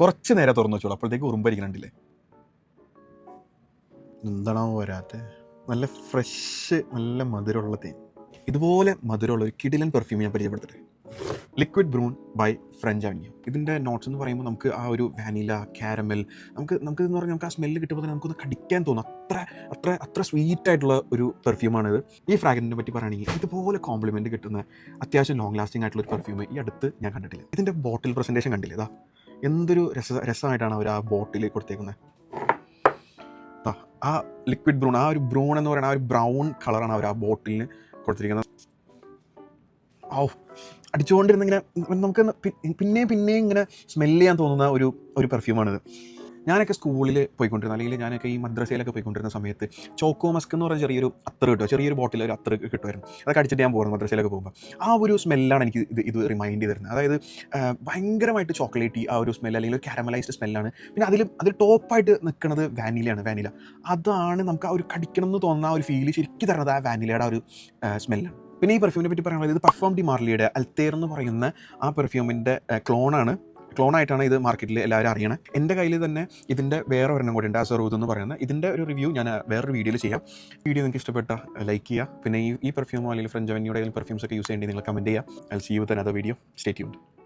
കുറച്ച് നേരം തുറന്നു വെച്ചോളൂ. അപ്പോഴത്തേക്ക് ഉറുമ്പരിക്കണുണ്ടല്ലേ? എന്താണോ വരാത്തെ? നല്ല ഫ്രഷ് നല്ല മധുരമുള്ള തേൻ. ഇതുപോലെ മധുരമുള്ള ഒരു കിടിലൻ പെർഫ്യൂം ഞാൻ പരിചയപ്പെടുത്തട്ടെ. Liquid Brun by French Avenue ഇതിന്റെ നോട്ട്സ് എന്ന് പറയുമ്പോൾ നമുക്ക് ആ ഒരു വാനില കാരമൽ നമുക്ക് നമുക്ക് എന്ന് പറഞ്ഞാൽ നമുക്ക് ആ സ്മെല്ല് കിട്ടുമ്പോൾ തന്നെ നമുക്കൊന്ന് കടിക്കാൻ തോന്നും. അത്ര അത്ര അത്ര സ്വീറ്റ് ആയിട്ടുള്ള ഒരു പെർഫ്യൂമാണിത് ഈ ഫ്രാഗ്രന്റിനെ പറ്റി പറയുകയാണെങ്കിൽ ഇതുപോലെ കോംപ്ലിമെന്റ് കിട്ടുന്ന അത്യാവശ്യം ലോങ് ലാസ്റ്റിംഗ് ആയിട്ടുള്ള ഒരു പെർഫ്യൂം ഈ അടുത്ത് ഞാൻ കണ്ടിട്ടില്ല. ഇതിന്റെ ബോട്ടിൽ പ്രസന്റേഷൻ കണ്ടില്ല? ഇതാ എന്തൊരു രസ രസമായിട്ടാണ് അവർ ആ ബോട്ടിൽ കൊടുത്തേക്കുന്നത് ആ ലിക്വിഡ് ബ്രൗൺ ആ ഒരു ബ്രൗൺ എന്ന് പറയുന്ന ആ ഒരു ബ്രൗൺ കളറാണ് അവർ ആ ബോട്ടിലിന് കൊടുത്തിരിക്കുന്നത്. ഓ അടിച്ചുകൊണ്ടിരുന്നിങ്ങനെ നമുക്ക് പിന്നെയും പിന്നെയും ഇങ്ങനെ സ്മെല്ല് ചെയ്യാൻ തോന്നുന്ന ഒരു ഒരു പെർഫ്യൂമാണിത് ഞാനൊക്കെ സ്കൂളിൽ പോയിക്കൊണ്ടിരുന്ന അല്ലെങ്കിൽ ഞാനൊക്കെ ഈ മദ്രസയിലൊക്കെ പോയിക്കൊണ്ടിരുന്ന സമയത്ത് ചോക്കോ മസ്ക് എന്ന് പറഞ്ഞ ചെറിയൊരു അത്ര കിട്ടുക ചെറിയൊരു ബോട്ടിൽ ഒരു അത്ര കിട്ടുമായിരുന്നു. അതൊക്കെ അടിച്ചിട്ട് ഞാൻ പോകുന്നത് മദ്രസയിലൊക്കെ പോകുമ്പോൾ ആ ഒരു സ്മെല്ലാണ് എനിക്ക് ഇത് ഇത് റിമൈൻഡ് ചെയ്ത് തരുന്നത് അതായത് ഭയങ്കരമായിട്ട് ചോക്ലേറ്റി ആ ഒരു സ്മെല്ല് അല്ലെങ്കിൽ ഒരു കാരമലൈസ്ഡ് സ്മെല്ലാണ് പിന്നെ അതിൽ അതിൽ ടോപ്പായിട്ട് നിൽക്കുന്നത് വാനിലയാണ് വാനില അതാണ് നമുക്ക് ആ ഒരു കടിക്കണം എന്ന് തോന്നുന്ന ആ ഒരു ഫീൽ ശരിക്കും തരുന്നത് ആ വാനിലയുടെ ആ ഒരു സ്മെല്ലാണ് പിന്നെ ഈ പെർഫ്യൂമിനെ പറ്റി പറയാനുള്ളത് ഇത് പെർഫോം ഡി മാർലിയുടെ അൽത്തേർ എന്ന് പറയുന്ന ആ പെർഫ്യൂമിന്റെ ക്ലോണാണ് ക്ലോണായിട്ടാണ് ഇത് മാർക്കറ്റിൽ എല്ലാവരും അറിയണേ. എന്റെ കയ്യിൽ തന്നെ ഇതിന്റെ വേറെ ഒരെണ്ണം കൂടി ഉണ്ട് ആ സെർവ് എന്ന് പറയുന്നത്. ഇതിന്റെ ഒരു റിവ്യൂ ഞാൻ വേറൊരു വീഡിയോയിൽ ചെയ്യാം. വീഡിയോ നിങ്ങൾക്ക് ഇഷ്ടപ്പെട്ട ലൈക്ക് ചെയ്യുക. പിന്നെ ഈ ഈ പെർഫ്യൂമോ അല്ലെങ്കിൽ ഫ്രഞ്ച് അവന്യൂടെ പെർഫ്യൂംസ് ഒക്കെ യൂസ് ചെയ്യേണ്ടി നിങ്ങൾ കമന്റ് ചെയ്യുക. ഐ സി യു തന്നെ അത് വീഡിയോ സ്റ്റേ ട്യൂൺഡ്